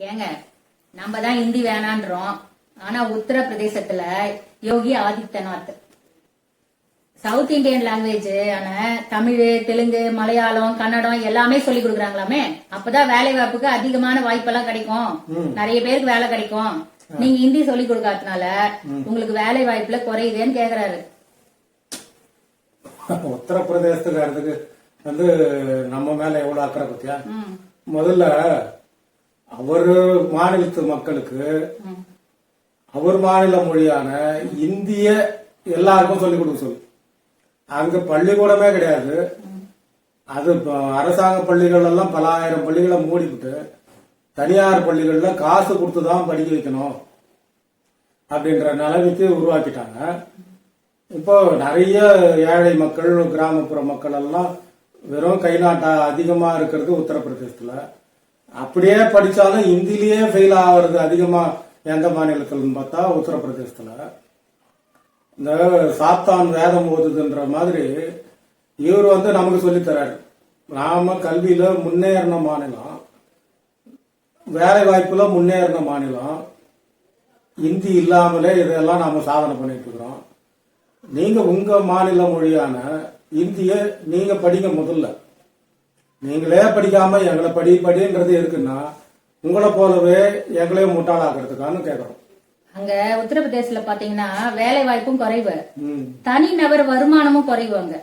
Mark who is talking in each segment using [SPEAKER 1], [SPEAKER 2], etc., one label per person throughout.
[SPEAKER 1] ஏங்க நம்ம தான் ஹிந்தி வேணான்றோம். ஆனா உத்தரப்பிரதேசத்துல Yogi Adityanath. South Indian language ஆன தமிழ் தெலுங்கு மலையாளம் கன்னடம் எல்லாமே சொல்லி கொடுக்குறாங்களாமே? அப்பதான் வேலை வாய்ப்புக்கு அதிகமான வாய்ப்பெல்லாம் கிடைக்கும். நிறைய பேருக்கு வேலை கிடைக்கும். நீங்க ஹிந்தி சொல்லி கொடுக்காதனால உங்களுக்கு வேலை வாய்ப்புல குறையுதேன்னு கேக்குறாரு.
[SPEAKER 2] உத்தரப்பிரதேசத்துக்காரத்துக்கு வந்து நம்ம மேல எவ்வளவு அக்கறை பத்தியா முதல்ல அவர் மாநிலத்து மக்களுக்கு அவர் மாநில மொழியான இந்திய எல்லாருக்கும் சொல்லிக் கொடுக்க சொல்லு. அங்க பள்ளிக்கூடமே கிடையாது. அது அரசாங்க பள்ளிகள் எல்லாம் பல ஆயிரம் பள்ளிகளை மூடிவிட்டு தனியார் பள்ளிகள்ல காசு கொடுத்து தான் படிக்க வைக்கணும் அப்படின்ற நிலைமைக்கு உருவாக்கிட்டாங்க. இப்போ நிறைய ஏழை மக்கள் கிராமப்புற மக்கள் எல்லாம் வெறும் கைநாட்டா அதிகமா இருக்கிறது உத்தரப்பிரதேசத்துல. அப்படியே படிச்சாலும் ஹிந்திலேயே ஃபெயில் ஆகுறது அதிகமா எந்த மாநிலத்தில்னு பார்த்தா உத்தரப்பிரதேசத்துல. இந்த சாத்தான் வேதம் ஓதுதுன்ற மாதிரி இவர் வந்து நமக்கு சொல்லித் தர்றாரு நாம கல்வியில முன்னேறின மாநிலம் வேலை வாய்ப்புல முன்னேறின மாநிலம் இந்தி இல்லாமலே இதெல்லாம் நாம சாதனை பண்ணிட்டு இருக்கிறோம். நீங்க உங்க மாநில மொழியான இந்திய நீங்க படிங்க முதல்ல. நீங்களே படிக்காம எங்களை படி படின்றது இருக்குன்னா உங்களை போலவே எங்களையும் முட்டாளாக்குறதுக்கான கேக்குறோம்.
[SPEAKER 1] அங்க உத்தரப்பிரதேசத்துல பாத்தீங்கன்னா வேலை வாய்ப்பும் குறைவு. தனி நபர் வருமானமும் குறைவு அங்க.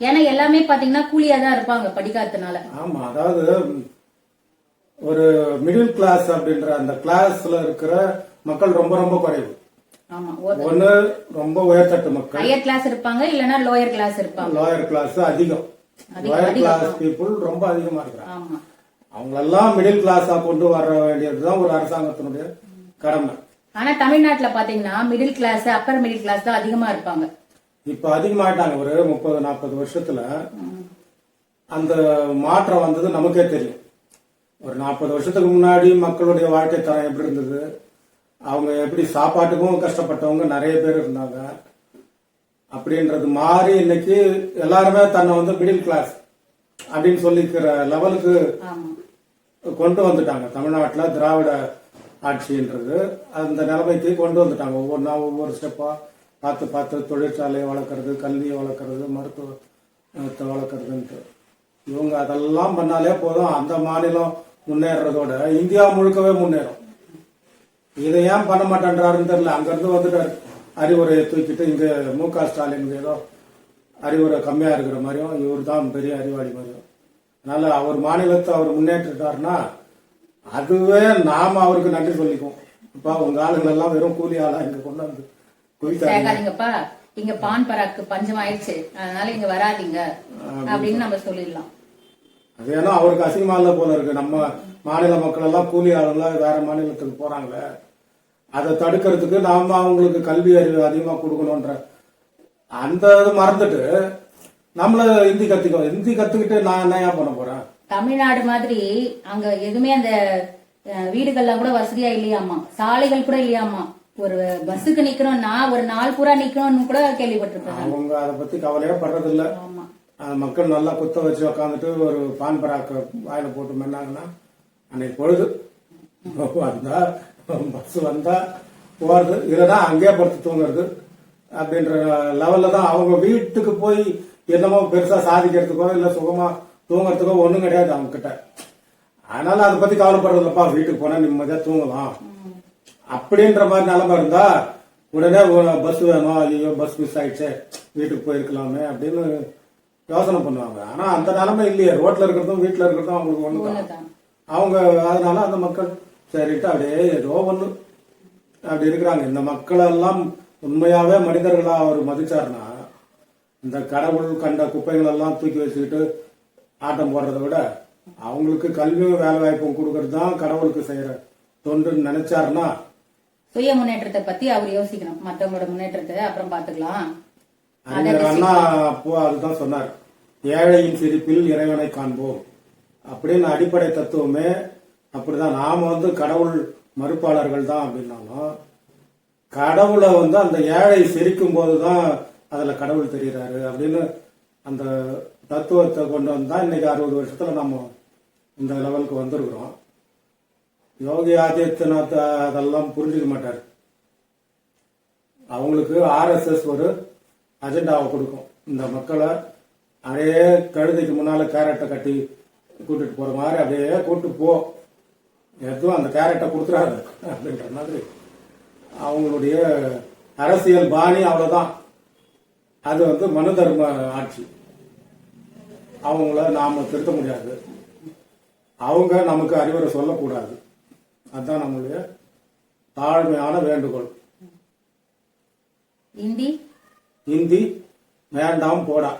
[SPEAKER 1] ஏன்னா எல்லாமே பாத்தீங்கன்னா கூலியா தான் இருப்பாங்க படிக்காததுனால.
[SPEAKER 2] ஆமா அதாவது ஒரு மிடில் கிளாஸ் அப்படின்ற அந்த கிளாஸ்ல இருக்கிற மக்கள் ரொம்ப ரொம்ப குறைவு. ஒண்ணு ரொம்ப உயர்தட்டு மக்கள்.
[SPEAKER 1] ஹையர் கிளாஸ் இருப்பாங்க இல்லனா லோயர் கிளாஸ் இருப்பாங்க.
[SPEAKER 2] லோயர் கிளாஸ் அதிகம். லோயர் கிளாஸ் பீப்புள் ரொம்ப அதிகமா இருக்கிறாங்க. அவங்களெல்லாம் மிடில் கிளாஸா கொண்டு வர வேண்டியதுதான் ஒரு அரசாங்கத்தினுடைய கடமை.
[SPEAKER 1] ஆனா தமிழ்நாட்டுல பாத்தீங்கன்னா middle class upper middle class தான் அதிகமா இருப்பாங்க.
[SPEAKER 2] இப்ப அதிகமாயிட்டாங்க. ஒரு முப்பது நாற்பது வருஷத்துல அந்த மாற்றம் வந்தது நமக்கே தெரியும். ஒரு நாற்பது வருஷத்துக்கு முன்னாடி மக்களுடைய வாழ்க்கை தரம் எப்படி இருந்தது? அவங்க எப்படி சாப்பாட்டுக்கும் கஷ்டப்பட்டவங்க நிறைய பேர் இருந்தாங்க. அப்படின்றது மாறி இன்னைக்கு எல்லாருமே தன்னை வந்து மிடில் கிளாஸ் அப்படின்னு சொல்லிக்கிற லெவலுக்கு கொண்டு வந்துட்டாங்க. தமிழ்நாட்டுல திராவிட ஆட்சின்றது அந்த நிலைமைக்கு கொண்டு வந்துட்டாங்க. ஒவ்வொன்றா ஒவ்வொரு ஸ்டெப்பா பார்த்து பார்த்து தொழிற்சாலையை வளர்க்கறது கல்வியை வளர்க்கறது மருத்துவத்தை வளர்க்கறதுன்ட்டு. இவங்க அதெல்லாம் பண்ணாலே போதும். அந்த மாநிலம் முன்னேறதோட இந்தியா முழுக்கவே முன்னேறும். இதை ஏன் பண்ண மாட்டேன்றாருன்னு தெரியல. அங்கிருந்து வந்துட்டாரு. அறிவுரையை தூக்கிட்டு இங்க மு க ஸ்டாலின் ஏதோ அறிவுரை கம்மியா இருக்கிற மாதிரியும் இவர் தான் பெரிய அறிவாளி மாதிரியும். அதனால அவர் மாநிலத்தை அவர் முன்னேற்றிட்டாருன்னா அதுவே நாம அவருக்கு நன்றி சொல்லிக்குவோம். இப்ப உங்க ஆளுங்க எல்லாம் வெறும் கூலி ஆளா இங்க கொண்டு வந்து குவித்தாங்க
[SPEAKER 1] கேட்காதீங்கப்பா இங்க பான் பராக்கு பஞ்சம் ஆயிடுச்சு. அதனால இங்க வராதீங்க. அப்படின்னு நம்ம சொல்லிடலாம்.
[SPEAKER 2] அது ஏன்னா அவருக்கு அசிங்கமா இல்ல போல இருக்கு. நம்ம மாநில மக்கள் எல்லாம் கூலி ஆளுங்களா வேற மாநிலத்துக்கு போறாங்களே. அதை தடுக்கிறதுக்கு நாம அவங்களுக்கு கல்வி அறிவு அதிகமா கொடுக்கணும்ன்ற அந்த இது மறந்துட்டு நம்மள ஹிந்தி கத்துக்கோ. ஹிந்தி கத்துக்கிட்டு நான் என்ன ஏன் பண்ண போறேன்?
[SPEAKER 1] தமிழ்நாடு மாதிரி அங்க எதுவுமே அந்த வீடுகள்லாம் கூட வசதியா இல்லையாமா சாலைகள் கூட இல்லையாமா ஒரு பஸ்ஸுக்கு நிக்கிறோம்னா ஒரு நாள் பூரா நிக்கணும்னு கூட கேள்விப்பட்டிருப்பேன்
[SPEAKER 2] அவங்க அதை பத்தி கவலையே
[SPEAKER 1] ஆமா.
[SPEAKER 2] அந்த மக்கள் நல்லா குத்த வச்சு உக்காந்துட்டு ஒரு பான் பராக்க வாயில போட்டு மென்னாங்கன்னா அன்னைக்கு பொழுது. வந்தா பஸ் வந்தா போறது இல்லைன்னா அங்கேயே படுத்து தூங்குறது அப்படின்ற லெவல்ல தான் அவங்க வீட்டுக்கு போய் என்னமோ பெருசா சாதிக்கிறதுக்கோ இல்ல சுகமா தூங்குறதுக்கோ ஒண்ணும் கிடையாது அவங்க கிட்ட அதனால அதை பத்தி கவலைப்படுறதில்லப்பா வீட்டுக்கு போனா நிம்மதியா தூங்கலாம். அப்படின்ற மாதிரி நிலைமை இருந்தா உடனே பஸ் வேணும் ஐயோ பஸ் மிஸ் ஆயிடுச்சு வீட்டுக்கு போயிருக்கலாமே அப்படின்னு யோசனை பண்ணுவாங்க. ஆனா அந்த நிலைமை இல்லையே. ரோட்ல இருக்கிறதும் வீட்டுல இருக்கிறதும் அவங்களுக்கு ஒண்ணு
[SPEAKER 1] ஒண்ணுதான்.
[SPEAKER 2] அவங்க அதனால அந்த மக்கள் சரிட்டு அப்படியே ஏதோ ஒண்ணு. அப்படி இருக்கிறாங்க. இந்த மக்கள் எல்லாம் உண்மையாவே மனிதர்களா அவர் மதிச்சாருன்னா இந்த கடவுள் கண்ட குப்பைகள் எல்லாம் தூக்கி வச்சுக்கிட்டு ஆட்டம் போடுறதை விட அவங்களுக்கு கல்வியும் வேலை வாய்ப்பும் கொடுக்கறது தான் கடவுளுக்கு செய்யற தொண்டுன்னு நினைச்சாருன்னா
[SPEAKER 1] சுய முன்னேற்றத்தை பத்தி அவர் யோசிக்கணும். மத்தவங்களோட முன்னேற்றத்தை அப்புறம் பாத்துக்கலாம்
[SPEAKER 2] அண்ணா அப்போ அதுதான் சொன்னார். ஏழையின் சிரிப்பில் இறைவனை காண்போம். அப்படின்னு அடிப்படை தத்துவமே அப்படிதான் நாம வந்து கடவுள் மறுப்பாளர்கள் தான் அப்படின்னாலும் கடவுளை வந்து அந்த ஏழை சிரிக்கும் போதுதான் அதுல கடவுள் தெரிகிறாரு அப்படின்னு அந்த தத்துவத்தை கொண்டு வந்தா இன்னைக்கு அறுபது வருஷத்துல நம்ம இந்த லெவலுக்கு வந்திருக்கிறோம். யோகி ஆதித்யநாத் அதெல்லாம் புரிஞ்சுக்க மாட்டார். அவங்களுக்கு ஆர்எஸ்எஸ் ஒரு அஜெண்டாவை கொடுக்கும். இந்த மக்களை அதே கழுதைக்கு முன்னால கேரட்டை கட்டி கூட்டிட்டு போற மாதிரி அப்படியே கூட்டு போ. எதுவும் அந்த கேரட்டை கொடுத்துறாரு. அப்படின்ற மாதிரி அவங்களுடைய அரசியல் பாணி அவ்வளவுதான். அது வந்து மனு தர்ம ஆட்சி. அவங்கள நாம திருத்த முடியாது. அவங்க நமக்கு அறிவுரை சொல்லக்கூடாது. அதுதான் நம்மளுடைய தாழ்மையான வேண்டுகோள்.
[SPEAKER 1] இந்தி?
[SPEAKER 2] இந்தி வேண்டாம் போடா.